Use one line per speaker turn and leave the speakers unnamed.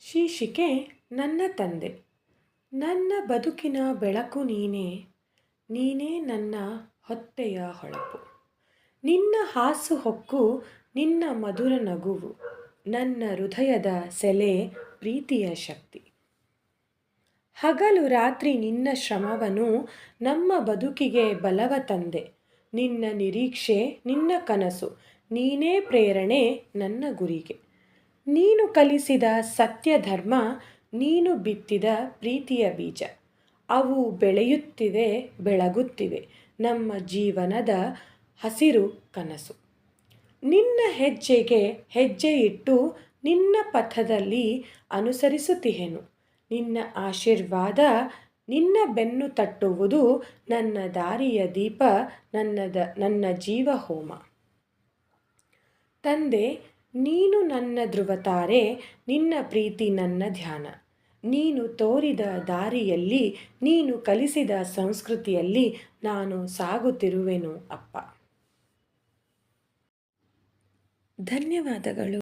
ಶೀರ್ಷಿಕೆ, ನನ್ನ ತಂದೆ. ನನ್ನ ಬದುಕಿನ ಬೆಳಕು ನೀನೇ ನೀನೇ ನನ್ನ ಹೊತ್ತೆಯ ಹೊಳಪು. ನಿನ್ನ ಹಾಸು ಹೊಕ್ಕು, ನಿನ್ನ ಮಧುರ ನಗುವು, ನನ್ನ ಹೃದಯದ ಸೆಲೆ ಪ್ರೀತಿಯ ಶಕ್ತಿ. ಹಗಲು ರಾತ್ರಿ ನಿನ್ನ ಶ್ರಮವನು, ನಮ್ಮ ಬದುಕಿಗೆ ಬಲವ ತಂದೆ. ನಿನ್ನ ನಿರೀಕ್ಷೆ ನಿನ್ನ ಕನಸು, ನೀನೇ ಪ್ರೇರಣೆ ನನ್ನ ಗುರಿಗೆ. ನೀನು ಕಲಿಸಿದ ಸತ್ಯ ಧರ್ಮ ನೀನು ಬಿತ್ತಿದ ಪ್ರೀತಿಯ ಬೀಜ. ಅವು ಬೆಳೆಯುತ್ತಿವೆ, ಬೆಳಗುತ್ತಿವೆ. ನಮ್ಮ ಜೀವನದ ಹಸಿರು ಕನಸು. ನಿನ್ನ ಹೆಜ್ಜೆಗೆ ಹೆಜ್ಜೆ ಇಟ್ಟು ನಿನ್ನ ಪಥದಲ್ಲಿ ಅನುಸರಿಸುತ್ತಿಹೆನು. ನಿನ್ನ ಆಶೀರ್ವಾದ, ನಿನ್ನ ಬೆನ್ನು ತಟ್ಟುವುದು ನನ್ನ ದಾರಿಯ ದೀಪ, ನನ್ನದ, ನನ್ನ ಜೀವ ಹೋಮ ತಂದೆ ನೀನು ನನ್ನ ಧ್ರುವತಾರೆ, ನಿನ್ನ ಪ್ರೀತಿ ನನ್ನ ಧ್ಯಾನ. ನೀನು ತೋರಿದ ದಾರಿಯಲ್ಲಿ, ನೀನು ಕಲಿಸಿದ ಸಂಸ್ಕೃತಿಯಲ್ಲಿ ನಾನು ಸಾಗುತ್ತಿರುವೆನು, ಅಪ್ಪ. ಧನ್ಯವಾದಗಳು.